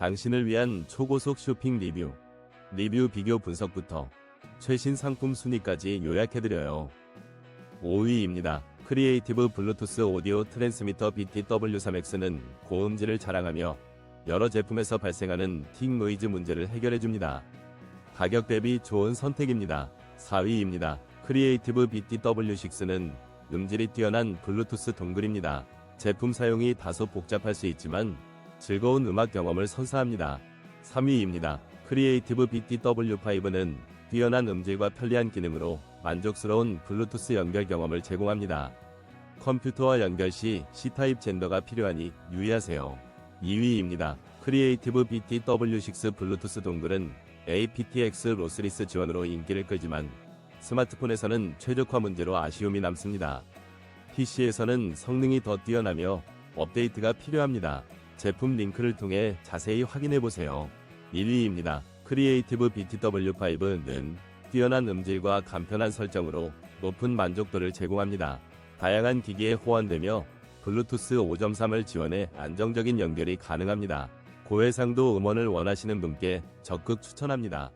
당신을 위한 초고속 쇼핑 리뷰, 리뷰 비교 분석부터 최신 상품 순위까지 요약해드려요. 5위입니다. 크리에이티브 블루투스 오디오 트랜스미터 BTW3X는 고음질을 자랑하며 여러 제품에서 발생하는 틱 노이즈 문제를 해결해줍니다. 가격 대비 좋은 선택입니다. 4위입니다. 크리에이티브 BTW6는 음질이 뛰어난 블루투스 동글입니다. 제품 사용이 다소 복잡할 수 있지만 즐거운 음악 경험을 선사합니다. 3위입니다. 크리에이티브 BTW5는 뛰어난 음질과 편리한 기능으로 만족스러운 블루투스 연결 경험을 제공합니다. 컴퓨터와 연결 시 C타입 젠더가 필요하니 유의하세요. 2위입니다. 크리에이티브 BTW6 블루투스 동글은 aptX 로스리스 지원으로 인기를 끌지만 스마트폰에서는 최적화 문제로 아쉬움이 남습니다. PC에서는 성능이 더 뛰어나며 업데이트가 필요합니다. 제품 링크를 통해 자세히 확인해 보세요. 1위입니다. 크리에이티브 BTW5는 뛰어난 음질과 간편한 설정으로 높은 만족도를 제공합니다. 다양한 기기에 호환되며 블루투스 5.3을 지원해 안정적인 연결이 가능합니다. 고해상도 음원을 원하시는 분께 적극 추천합니다.